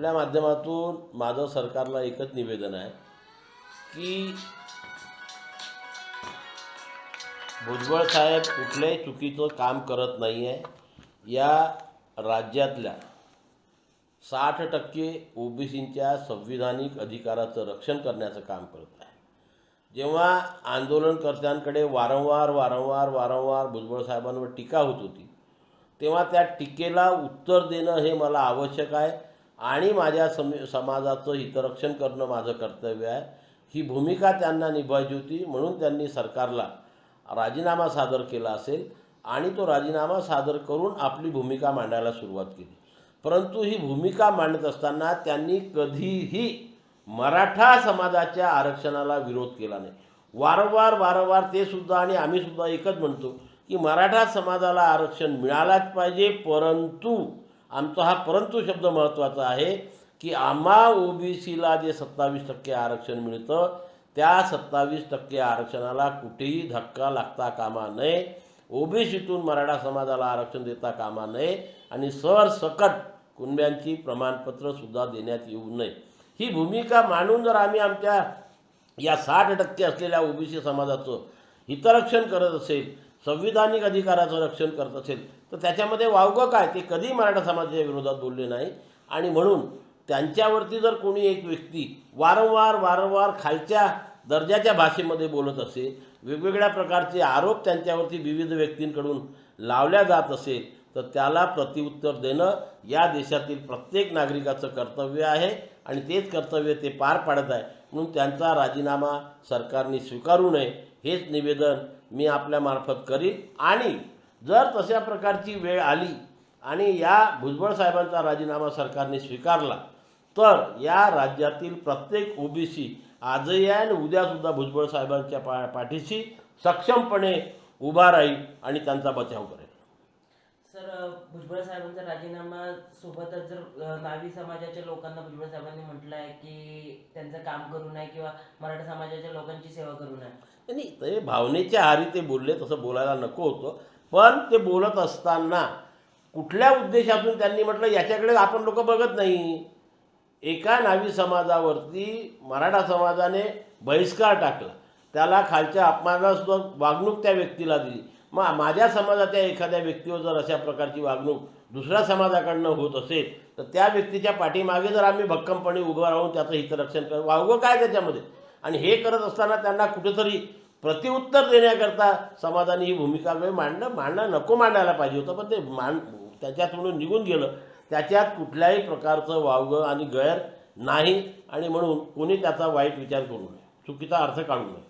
आपल्या माध्यमातून माझं सरकारला एकच निवेदन आहे की भुजबळ साहेब कुठल्याही चुकीचं काम करत नाही आहे या राज्यातल्या साठ टक्के ओबीसींच्या संविधानिक अधिकाराचं रक्षण करण्याचं काम करत आहे. जेव्हा आंदोलनकर्त्यांकडे वारंवार वारंवार वारंवार भुजबळ साहेबांवर टीका होत होती तेव्हा त्या टीकेला उत्तर देणं हे मला आवश्यक आहे. आणि माझ्या सम समाजाचं हितरक्षण करणं माझं कर्तव्य आहे. ही भूमिका त्यांना निभावायची होती म्हणून त्यांनी सरकारला राजीनामा सादर केला असेल आणि तो राजीनामा सादर करून आपली भूमिका मांडायला सुरुवात केली. परंतु ही भूमिका मांडत असताना त्यांनी कधीही मराठा समाजाच्या आरक्षणाला विरोध केला नाही. वारंवार वारंवार ते सुद्धा आणि आम्ही सुद्धा एकच म्हणतो की मराठा समाजाला आरक्षण मिळालाच पाहिजे परंतु आमचा हा परंतु शब्द महत्त्वाचा आहे की आम्हा ओबीसीला जे सत्तावीस टक्के आरक्षण मिळतं त्या सत्तावीस टक्के आरक्षणाला कुठेही धक्का लागता कामा नये. ओबीसीतून मराठा समाजाला आरक्षण देता कामा नये आणि सरसकट कुणब्यांची प्रमाणपत्रंसुद्धा देण्यात येऊ नये. ही भूमिका मांडून जर आम्ही आमच्या या साठ टक्के असलेल्या ओबीसी समाजाचं हितरक्षण करत असेल संविधानिक अधिकाराचं रक्षण करत असेल तर त्याच्यामध्ये वावगं काय? ते कधी मराठा समाजाच्या विरोधात बोलले नाही. आणि म्हणून त्यांच्यावरती जर कोणी एक व्यक्ती वारंवार वारंवार खालच्या दर्जाच्या भाषेमध्ये बोलत असे वेगवेगळ्या प्रकारचे आरोप त्यांच्यावरती विविध व्यक्तींकडून लावल्या जात असेल तर त्याला प्रतिउत्तर देणं या देशातील प्रत्येक नागरिकाचं कर्तव्य आहे. आणि तेच कर्तव्य ते पार पाडत आहे. म्हणून त्यांचा राजीनामा सरकारने स्वीकारू नये. हेच निवेदन मी आपल्यामार्फत करीन. आणि जर तशा प्रकारची वेळ आली आणि या भुजबळ साहेबांचा राजीनामा सरकारने स्वीकारला तर या राज्यातील प्रत्येक ओबीसी आजही आहे आणि उद्यासुद्धा भुजबळ साहेबांच्या पा पाठीशी सक्षमपणे उभा राहील आणि त्यांचा बचाव करेल. सर भुजबळ साहेबांचा राजीनामा सोबतच जर नावी समाजाच्या लोकांना भुजबळ साहेबांनी म्हटलं आहे की त्यांचं काम करू नये किंवा मराठा समाजाच्या लोकांची सेवा करू नये. नाही ते भावनेच्या आहारी ते बोलले तसं बोलायला नको होतं. पण ते बोलत असताना कुठल्या उद्देशातून त्यांनी म्हटलं याच्याकडे आपण लोक बघत नाही. एका नावी समाजावरती मराठा समाजाने बहिष्कार टाकला. त्याला खालच्या अपमानास्पद वागणूक त्या व्यक्तीला दिली. मग माझ्या समाजाच्या एखाद्या व्यक्तीवर जर अशा प्रकारची वागणूक दुसऱ्या समाजाकडनं होत असेल तर त्या व्यक्तीच्या पाठीमागे जर आम्ही भक्कमपणे उभं राहून त्याचं हितरक्षण कर वावगं काय त्याच्यामध्ये? आणि हे करत असताना त्यांना कुठेतरी प्रतिउत्तर देण्याकरता समाजाने ही भूमिका वेळ मांडणं मांडणं नको मांडायला पाहिजे होतं पण ते मांड त्याच्यातून निघून गेलं. त्याच्यात कुठल्याही प्रकारचं वावगं आणि गैर नाही आणि म्हणून कोणी त्याचा वाईट विचार करू नये. चुकीचा अर्थ काढू नये.